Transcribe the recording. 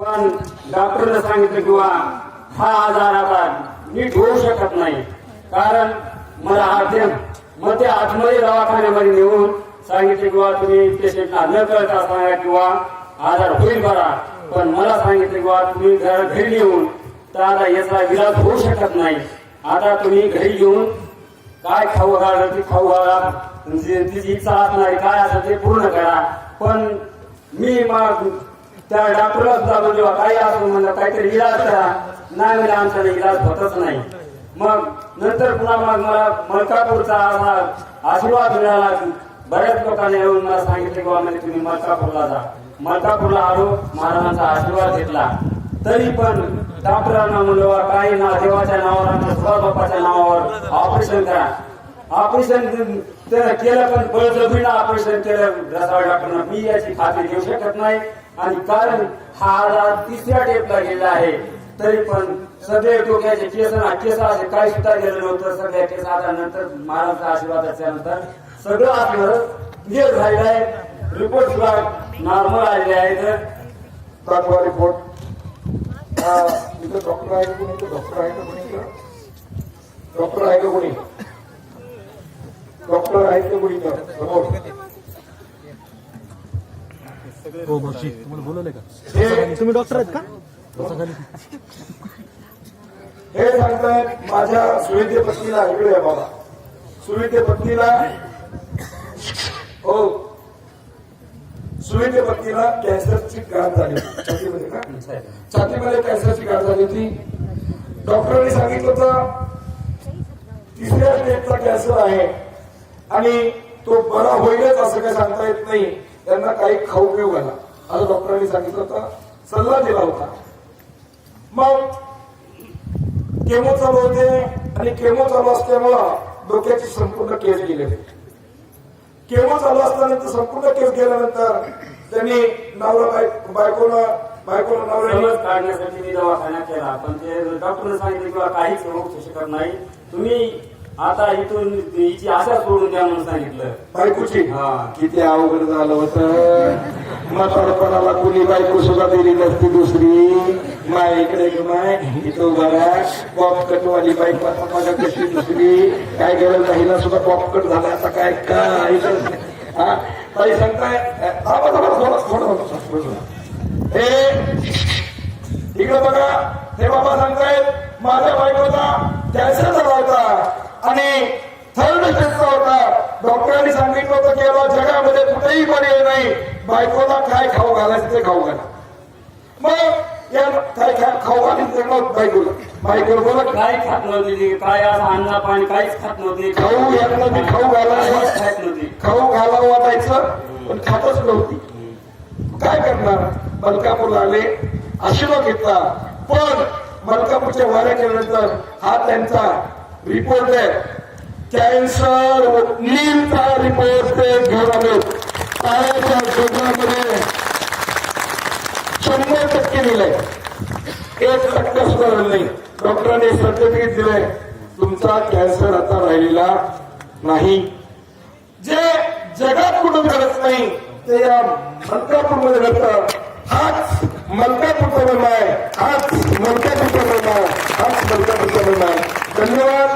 पण डॉक्टरने सांगितलं किंवा हा आजार आता नीट होऊ शकत नाही. कारण मला आधी मग ते आतमध्ये दवाखान्यामध्ये नेऊन सांगितले किंवा तुम्ही पेशंटला न करता सांगा किंवा आजार होईल बरा पण मला सांगितले किंवा तुम्ही घर घरी येऊन तर आता याचा इलाज होऊ शकत नाही. आता तुम्ही घरी येऊन काय खाऊ घाला ती खाऊ घाला. म्हणजे तिची इच्छा असणारी काय असेल ते पूर्ण करा. पण मी मग त्या डॉक्टरला सुद्धा म्हणजे काही असं म्हणलं काहीतरी इलाज करा. नाही म्हणजे आमच्याने इलाज होतच नाही. मग नंतर पुन्हा मग मला मलकापूरचा असा आशीर्वाद मिळाला बऱ्याच लोकांनी येऊन मला सांगितले की म्हणजे तुम्ही मलकापूरला जा. मलकापूरला आलो महाराजांचा आशीर्वाद घेतला. तरी पण डॉक्टरांना म्हणलं काही ना देवाच्या नावावर आमच्या सुभाष बाप्पाच्या नावावर ऑपरेशन करा. ऑपरेशन केलं पण बळजबरीनं ऑपरेशन केलं. डॉक्टरना मी याची खात्री घेऊ शकत नाही. आणि कारण हा आजार तिसऱ्या टेपला गेला आहे. तरी पण सगळे डोक्याचे केस ना केस असे काही सुद्धा गेलं नव्हतं. सगळ्या केस आल्यानंतर महाराजचा आशीर्वाद नंतर सगळं आपलं क्लिअर झालेलं आहे. रिपोर्ट सुद्धा नॉर्मल आलेले आहेत दाखवा रिपोर्ट हा, इथं डॉक्टर आहे कोणी? डॉक्टर आहे का कोणी? डॉक्टर आहे का कोणी? डॉक्टर आहे का कोणी समोर. हो मावशी. तुम्हाला बोलवलंय का? तुम्ही डॉक्टर आहेत का? हे सांगतायत माझ्या सुविधे पत्नीला इकडे आहे बाबा. सुविधे पत्नीला हो. सुविधे पत्नीला कॅन्सरची गाठ झाली छातीमध्ये का? छातीमध्ये कॅन्सरची गाठ झाली होती. डॉक्टरांनी सांगितलं होतं तिसऱ्या स्टेजचा कॅन्सर आहे. आणि तो बरा होईलच असं काही सांगता येत नाही. त्यांना काही खाऊ पिऊ घाला. असं डॉक्टरांनी सांगितलं होता. सल्ला दिला होता. मग केमो चालू होते आणि केमो चालू असल्यामुळं डोक्याची संपूर्ण केस गेले. केमो चालू असल्यानंतर संपूर्ण केस गेल्यानंतर त्यांनी नवरा बाय बायकोनं बायकोनं नवऱ्याने काढण्यासाठी मी दवाखाना केला पण ते डॉक्टरने सांगितलं किंवा काहीच होऊ शकत नाही. तुम्ही आता इथून हिची आशा सोडून द्या म्हणून सांगितलं. बायकोची? हा. किती अवघड झालं होतं. म्हातारपणाला कुणी बायको सुद्धा दिली नसती दुसरी. माय इकडे माय इथं उभा पॉप कटवाली बायको आता माझ्या कशी दुसरी. काय गरज नाही ना सुद्धा पॉप कट झाला. आता काय काय हा? ताई सांगताय? थांबा, थांबा, थोडं, थोडं, हे इकडे बघा. हे बाबा सांगतायत माझ्या बायकोचा कॅन्सर झाला होता आणि थर्ड स्टेजचा होता. डॉक्टरांनी सांगितलं होतं की याला जगामध्ये कुठेही पर्याय नाही. बायकोला काय खाऊ घालायचं ते खाऊ घाला. मग या काय खा- खाऊ घालायचं मग बायकोला. बायकोला बोला काय खात नव्हती काय अन्न पाणी काहीच खात नव्हती? खाऊ यांना मी खाऊ घालायला खात नव्हती. खाऊ घालावं वाटायचं पण खातच नव्हती. काय करणार? मलकापूरला आले आशीर्वाद घेतला. पण मलकापूरच्या वाऱ्या केल्यानंतर हा त्यांचा रिपोर्ट आहे. कॅन्सर नीलचा रिपोर्ट ते घेऊन आले. टाळ्याच्या शोधामध्ये शंभर टक्के दिले एक टक्का सुद्धा नाही. डॉक्टरांनी सर्टिफिकेट दिलंय. तुमचा कॅन्सर आता राहिलेला नाही. जे जगात कुठून घडत नाही ते या मलकापूरमध्ये घडतं. हाच मलकापूरचा महिमा आहे. हाच मलका